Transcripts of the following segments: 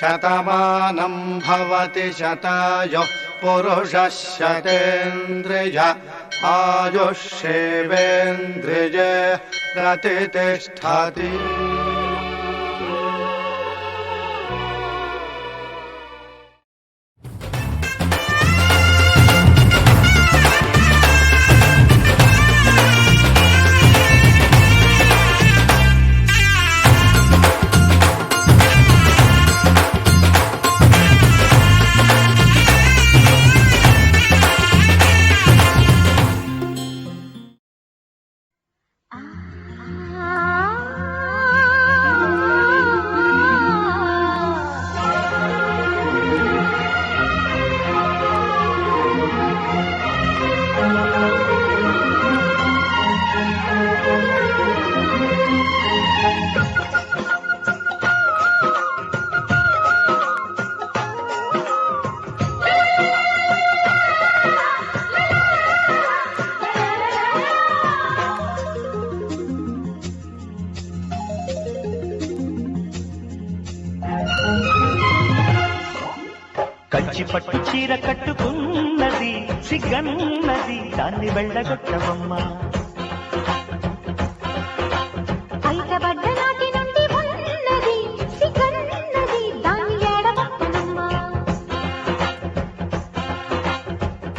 शतमानम् भवति शतयुः पुरुष शतेन्द्रिय आयुः शिवेन्द्रिय रतिष्ठति కంచి పట్టు చీర కట్టుకున్నది సిగ్గన్నది దాన్ని వెళ్ళగొట్టవమ్మ.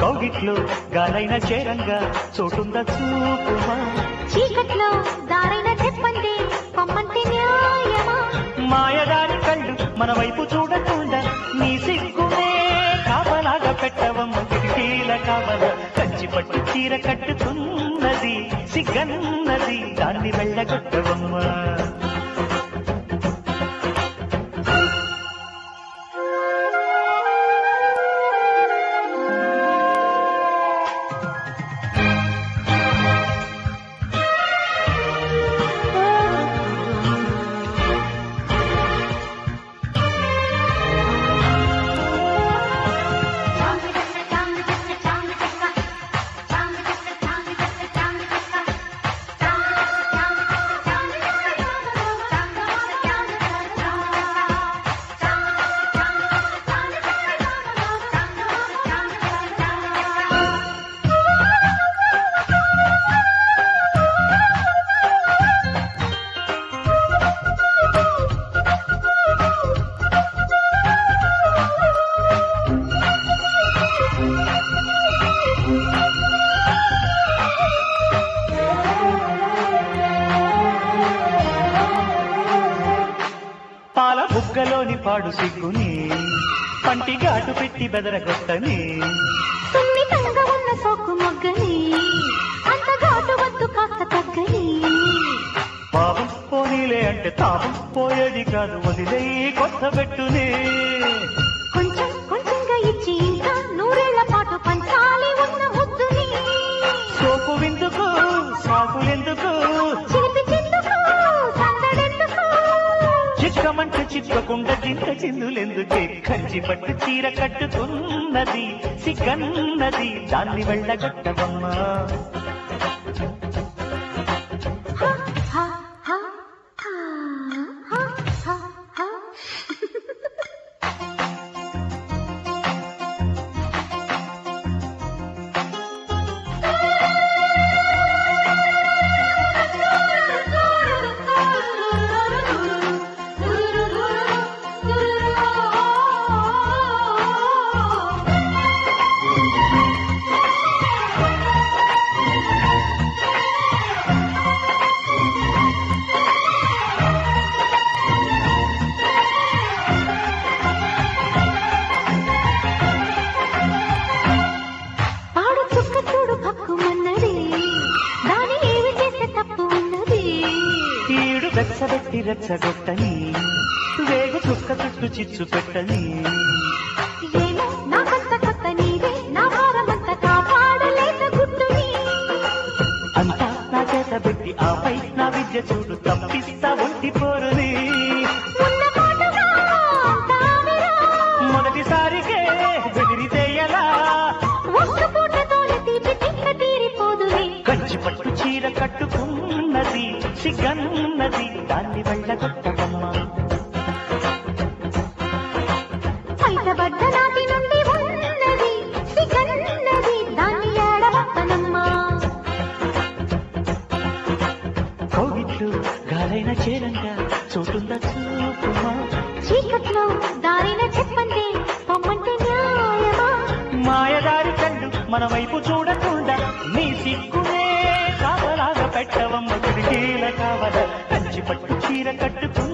కౌగిట్లో గాలైన చేరంగా చోటుంద చూపుమా. చీకట్లో దారైన చెప్పండి పొమ్మంటే న్యాయమా? మాయదారి కళ్ళు మన వైపు చూడకుండా నీ కాపలాగా పెట్టవమ్మ కిటికీల కావల కంచి పట్టు చీర కట్టుతున్నది సిగ్గన్నది దాన్ని వెళ్ళగొట్టవమ్మ పాడు సిగ్గుని పంటి ఘాటు పెట్టి బెదరగొట్టని. ఉన్న సోకు మొగ్గని అంత ఘాటు వద్దు కాస్త తగ్గని. పాపం పోనీలే అంటే తాపం పోయేది కాదు వదిలే కొత్త పెట్టునే. కొంచెం కొంచెంగా ఇచ్చి ఇంకా నూరేళ్ళ పాటు పంచాలి ఉన్న పంట చిక్కకుండా చింత చిందులెందుకే కంచి పట్టు చీర కట్టుకున్నది సిగ్గన్నది దాన్ని వెళ్ళగట్టవమ్మా. రెచ్చగొట్టని వేగు చుక్క చుట్టూ చిచ్చు పెట్టని. అంతా నా చేత పెట్టి ఆపై నా విద్య చూడు తప్పిస్తా ఒంటి పోరుని. ఆమెరా. మొదటిసారికే పక్షి కన్నది దాన్ని వెళ్ళగొట్టకమ్మా పైతబడ్డ ఉన్నది సిగన్నది దాన్ని ఏడవట్టనమ్మా కోగిట్లు గాలైన చేరంగా చోటుంద చూపుమా. చీకట్లో దారిన చెప్పండి మాయదారి కళ్ళు మన వైపు చూడకుండా నీ సిగ్గునే కాపలాగా పెట్టవమ్మ తిరిగేలా పట్టు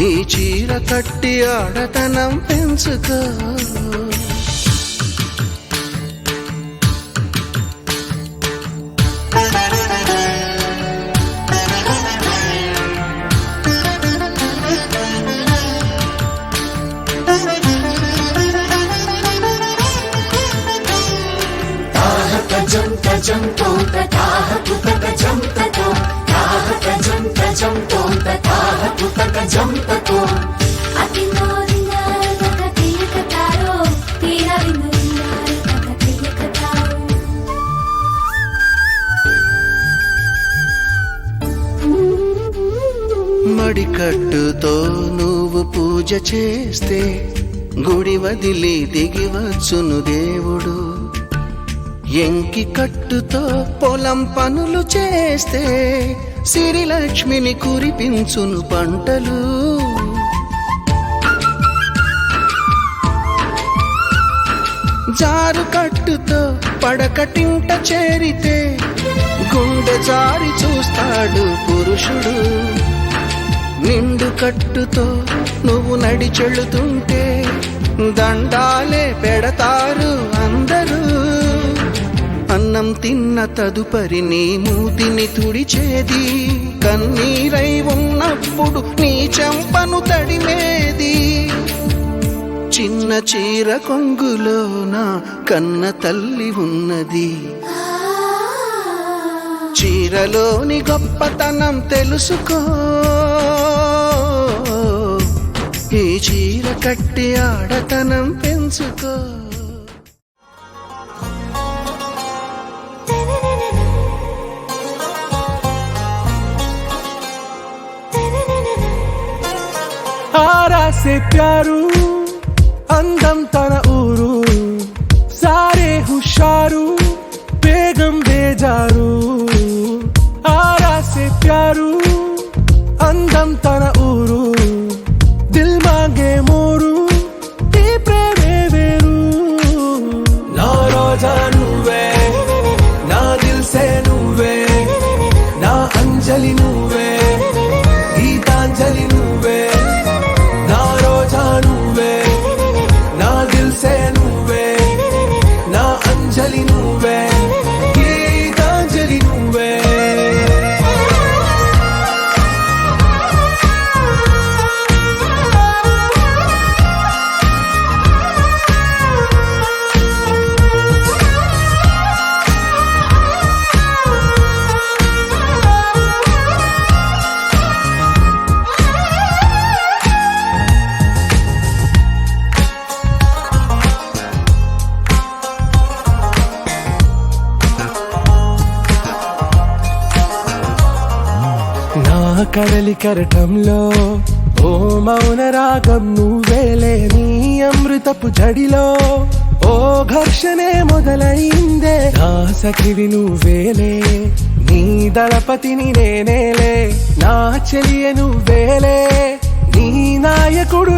ఈ చీర కట్టి ఆడతనం పెంచుకో. తక తీయకతారో తక తీయకతారో మడికట్టుతో నువ్వు పూజ చేస్తే గుడి వదిలి దిగి వచ్చును దేవుడు. ఎంకి కట్టుతో పొలం పనులు చేస్తే సిరిలక్ష్మిని కురిపించును పంటలు. జారు కట్టుతో పడకటింట చేరితే గుండె జారి చూస్తాడు పురుషుడు. నిండు కట్టుతో నువ్వు నడిచెళుతుంటే దండాలే పెడతారు అందరూ. అన్నం తిన్న తదుపరి నీ మూతిని తుడిచేది. కన్నీరై ఉన్నప్పుడు నీ చెంపను తడిమేది. చిన్న చీర కొంగులోన కన్న తల్లి ఉన్నది. చీరలోని గొప్పతనం తెలుసుకో. ఈ చీర కట్టి ఆడతనం పెంచుకో. ఆరా సే ప్యారు అందం తన ఊరు సారే హుషారు బేగం బేజారు. ఆరా సే ప్యారు అందం తన కడలి కరటంలో ఓ మౌన రాగం నువ్వేలే నీ అమృతపు జడిలో. ఓ ఘర్షణే మొదలైందే నా సఖివి నువ్వేలే నీ దళపతిని నేనేలే నా చెలియ నువ్వేలే నీ నాయకుడు